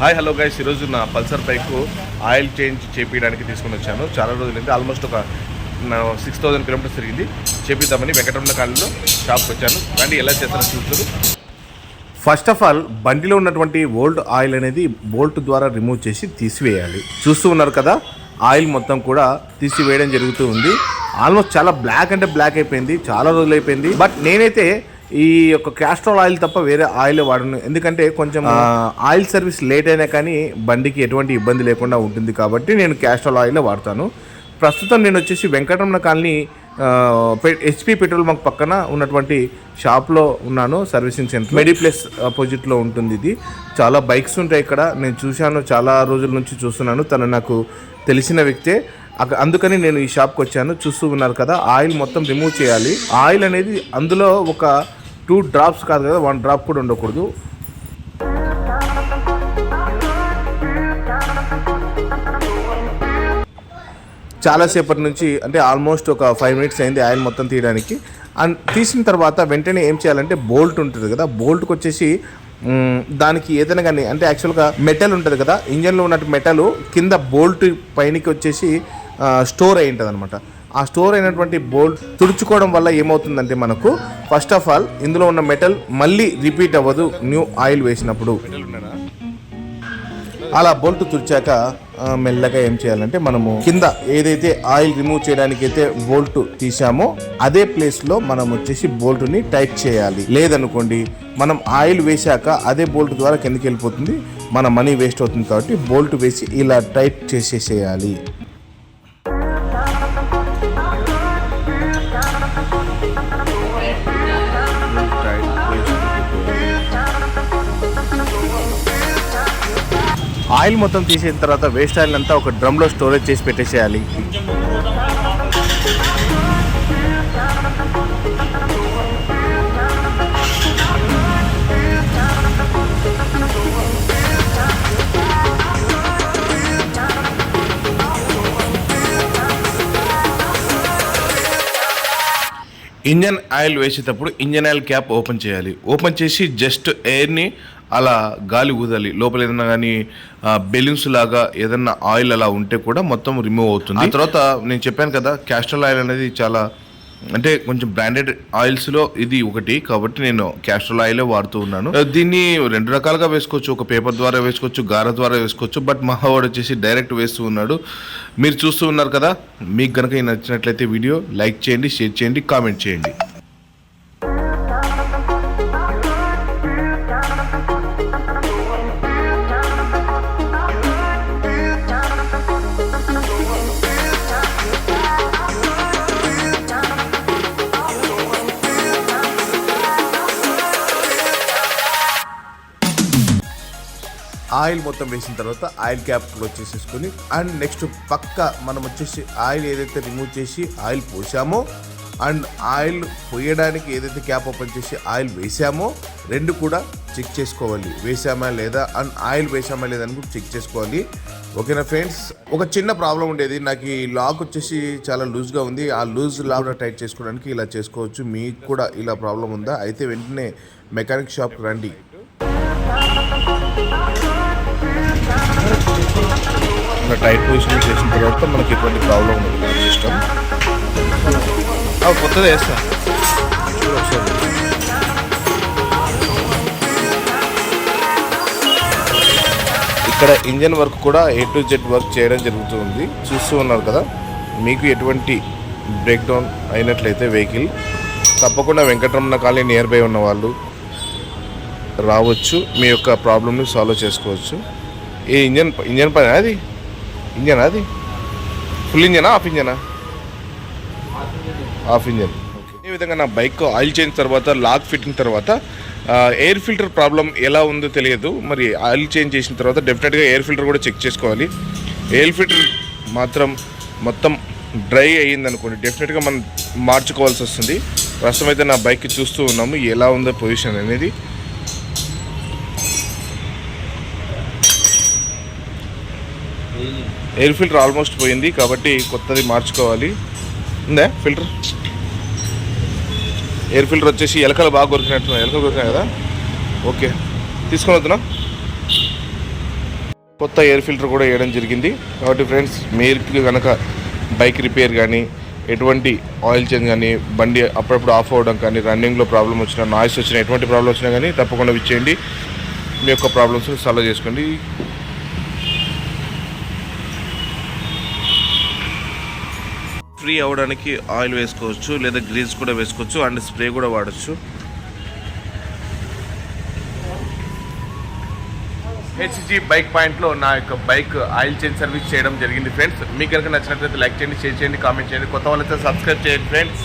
Hi hello guys ఈరోజు నా Pulsar bike oil change చేపించడానికి తీసుకొని వచ్చాను. చాలా రోజులైంది ఆల్మోస్ట్ ఒక సిక్స్ థౌసండ్ కిలోమీటర్స్ తిరిగింది. చేపిద్దామని వెంకటరమణ కాలనీలో షాప్కి వచ్చాను. రండి ఎలా చేస్తారో చూస్తారు ఫస్ట్ ఆఫ్ ఆల్ బండిలో ఉన్నటువంటి ఓల్డ్ ఆయిల్ అనేది బోల్ట్ ద్వారా రిమూవ్ చేసి తీసివేయాలి. చూస్తూ ఉన్నారు కదా ఆయిల్ మొత్తం కూడా తీసివేయడం జరుగుతూ ఉంది. ఆల్మోస్ట్ చాలా బ్లాక్ అంటే బ్లాక్ అయిపోయింది. చాలా రోజులు అయిపోయింది. బట్ నేనైతే ఈ యొక్క క్యాస్ట్రాల్ ఆయిల్ తప్ప వేరే ఆయిల్ వాడను. ఎందుకంటే కొంచెం ఆయిల్ సర్వీస్ లేట్ అయినా కానీ బండికి ఎటువంటి ఇబ్బంది లేకుండా ఉంటుంది కాబట్టి నేను క్యాస్ట్రాల్ ఆయిల్ వాడతాను. ప్రస్తుతం నేను వచ్చేసి Venkataramana colony HP petrol bunk పక్కన ఉన్నటువంటి షాప్లో ఉన్నాను సర్వీసింగ్ సెంటర్ మెడిప్లస్ ఆపోజిట్లో ఉంటుంది ఇది. చాలా బైక్స్ ఉంటాయి ఇక్కడ. నేను చూశాను చాలా రోజుల నుంచి చూస్తున్నాను. తను నాకు తెలిసిన వ్యక్తే. అందుకని నేను ఈ షాప్కి వచ్చాను. చూస్తూ ఉన్నారు కదా ఆయిల్ మొత్తం రిమూవ్ చేయాలి. ఆయిల్ అనేది అందులో ఒక టూ డ్రాప్స్ కాదు కదా వన్ డ్రాప్ కూడా ఉండకూడదు. చాలాసేపటి నుంచి అంటే ఆల్మోస్ట్ ఒక ఫైవ్ మినిట్స్ అయింది ఆయిల్ మొత్తం తీయడానికి. అండ్ తీసిన తర్వాత వెంటనే ఏం చేయాలంటే బోల్ట్ ఉంటుంది కదా బోల్ట్కి వచ్చేసి దానికి ఏదైనా కానీ అంటే యాక్చువల్గా మెటల్ ఉంటుంది కదా ఇంజన్లో ఉన్నట్టు మెటల్ కింద బోల్ట్ పైనకి వచ్చేసి స్టోర్ అయి ఉంటుంది అనమాట ఆ స్టోర్ అయినటువంటి బోల్ట్ తుడుచుకోవడం వల్ల ఏమవుతుందంటే మనకు ఫస్ట్ ఆఫ్ ఆల్ ఇందులో ఉన్న మెటల్ మళ్ళీ రిపీట్ అవ్వదు న్యూ ఆయిల్ వేసినప్పుడు. అలా బోల్ట్ తుడిచాక మెల్లగా ఏం చేయాలంటే మనము కింద ఏదైతే ఆయిల్ రిమూవ్ చేయడానికి అయితే బోల్ట్ తీసామో అదే ప్లేస్లో మనం వచ్చేసి బోల్ట్ని టైట్ చేయాలి. లేదనుకోండి మనం ఆయిల్ వేశాక అదే బోల్ట్ ద్వారా కిందకి వెళ్ళిపోతుంది మన మనీ వేస్ట్ అవుతుంది కాబట్టి బోల్ట్ వేసి ఇలా టైట్ చేసేసేయాలి. ఆయిల్ మొత్తం తీసిన తర్వాత వేస్ట్ ఆయిల్ అంతా ఒక డ్రమ్లో స్టోరేజ్ చేసి పెట్టేసేయాలి. ఇంజన్ ఆయిల్ వేసేటప్పుడు ఇంజన్ ఆయిల్ క్యాప్ ఓపెన్ చేయాలి. ఓపెన్ చేసి జస్ట్ ఎయిర్ని అలా గాలి ఊదాలి లోపల ఏదైనా కానీ బెలూన్స్ లాగా ఏదైనా ఆయిల్ అలా ఉంటే కూడా మొత్తం రిమూవ్ అవుతుంది. ఆ తర్వాత నేను చెప్పాను కదా క్యాస్ట్రల్ ఆయిల్ అనేది చాలా అంటే కొంచెం బ్రాండెడ్ ఆయిల్స్లో ఇది ఒకటి. కాబట్టి నేను క్యాస్ట్రల్ ఆయిలే వాడుతూ ఉన్నాను. దీన్ని రెండు రకాలుగా వేసుకోవచ్చు. ఒక పేపర్ ద్వారా వేసుకోవచ్చు గార ద్వారా వేసుకోవచ్చు. బట్ మహావాడు వచ్చేసి డైరెక్ట్ వేస్తూ ఉన్నాడు. మీరు చూస్తూ ఉన్నారు కదా మీకు కనుక నచ్చినట్లయితే వీడియో లైక్ చేయండి షేర్ చేయండి కామెంట్ చేయండి. ఆయిల్ మొత్తం వేసిన తర్వాత ఆయిల్ క్యాప్ క్లోజ్ చేసేసుకొని అండ్ నెక్స్ట్ పక్క మనం వచ్చేసి ఆయిల్ ఏదైతే రిమూవ్ చేసి ఆయిల్ పోసామో అండ్ ఆయిల్ పోయడానికి ఏదైతే క్యాప్ ఓపెన్ చేసి ఆయిల్ వేసామో రెండు కూడా చెక్ చేసుకోవాలి. వేసామా లేదా? అండ్ ఆయిల్ వేసామా లేదా అని కూడా చెక్ చేసుకోవాలి. ఓకేనా ఫ్రెండ్స్? ఒక చిన్న ప్రాబ్లం ఉండేది. నాకు ఈ లాక్ వచ్చేసి చాలా లూజ్గా ఉంది. ఆ లూజ్ లాక్ టైట్ చేసుకోవడానికి ఇలా చేసుకోవచ్చు. మీకు కూడా ఇలా ప్రాబ్లం ఉందా? అయితే వెంటనే మెకానిక్ షాప్కి రండి. ఇలా టైట్ పొజిషన్ చేసిన తర్వాత మనకి ఎటువంటి ప్రాబ్లం ఉండదు. సిస్టమ్ కొత్తది వేస్తా. చూడు ఒకసారి. ఇక్కడ ఇంజన్ వర్క్ కూడా ఏ టు జెడ్ వర్క్ చేయడం జరుగుతుంది. చూస్తూ ఉన్నారు కదా మీకు ఎటువంటి బ్రేక్ డౌన్ అయినట్లయితే వెహికల్ తప్పకుండా వెంకటరమణ కాలనీ నియర్ బై ఉన్న వాళ్ళు రావచ్చు మీ యొక్క ప్రాబ్లమ్ని సాల్వ్ చేసుకోవచ్చు. ఏ ఇంజన్ ఇంజన్ పని అది? ఇంజన్ అది? ఫుల్ ఇంజనా ఆఫ్ ఇంజనా? Off engine. ఈ విధంగా నా బైక్ ఆయిల్ చేంజ్ తర్వాత లాక్ ఫిట్టింగ్ తర్వాత ఎయిర్ ఫిల్టర్ ప్రాబ్లం ఎలా ఉందో తెలియదు. మరి ఆయిల్ చేంజ్ చేసిన తర్వాత డెఫినెట్గా ఎయిర్ ఫిల్టర్ కూడా చెక్ చేసుకోవాలి. ఎయిర్ ఫిల్టర్ మాత్రం మొత్తం డ్రై అయ్యింది అనుకోండి డెఫినెట్గా మనం మార్చుకోవాల్సి వస్తుంది. ప్రస్తుతం అయితే నా బైక్ చూస్తూ ఉన్నాము ఎలా ఉందో పొజిషన్ అనేది. ఎయిర్ ఫిల్టర్ ఆల్మోస్ట్ పోయింది కాబట్టి కొత్తది మార్చుకోవాలి. ఉందా ఫిల్టర్? ఎయిర్ ఫిల్టర్ వచ్చేసి ఎలకలు బాగా కొరికినట్టు ఎలకలు కొరికినాయి కదా? ఓకే. తీసుకొని వద్దునా? కొత్త ఎయిర్ ఫిల్టర్ కూడా వేయడం జరిగింది. కాబట్టి ఫ్రెండ్స్ మీరు కనుక బైక్ రిపేర్ కానీ ఎటువంటి ఆయిల్ చేంజ్ కానీ బండి అప్పుడప్పుడు ఆఫ్ అవ్వడం కానీ రన్నింగ్లో ప్రాబ్లం వచ్చినా నాయిస్ వచ్చినా ఎటువంటి ప్రాబ్లం వచ్చినా కానీ తప్పకుండా విచ్చేయండి. మీ యొక్క ప్రాబ్లమ్స్ సాల్వ్ చేసుకోండి. ఫ్రీ అవ్వడానికి ఆయిల్ వేసుకోవచ్చు లేదా గ్రీజ్ కూడా వేసుకోవచ్చు అండ్ స్ప్రే కూడా వాడచ్చు. హెచ్జీ బైక్ పాయింట్లో నా యొక్క బైక్ ఆయిల్ చేంజ్ సర్వీస్ చేయడం జరిగింది ఫ్రెండ్స్. మీకు కనుక నచ్చినట్లయితే లైక్ చేయండి షేర్ చేయండి కామెంట్ చేయండి. కొత్త వాళ్ళైతే సబ్స్క్రైబ్ చేయండి ఫ్రెండ్స్.